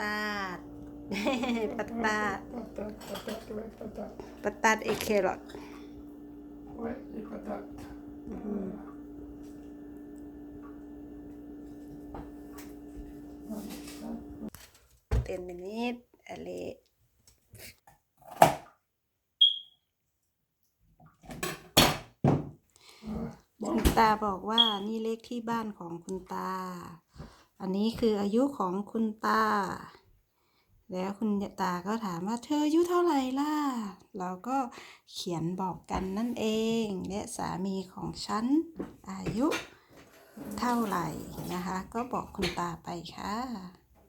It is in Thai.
ตาดปัตตาด Patat, patat, ouais, patat. ปัตตาดเอเครอท Ouais, les patates. Voilà. เต็มมินิดอะไรคุณตาบอกว่านี่เลขที่บ้านของคุณตา อันนี้คืออายุของคุณตา แล้วคุณตาก็ถามว่าเธออายุเท่าไหร่ล่ะ เราก็เขียนบอกกันนั่นเอง และสามีของฉันอายุเท่าไหร่นะคะ ก็บอกคุณตาไปค่ะ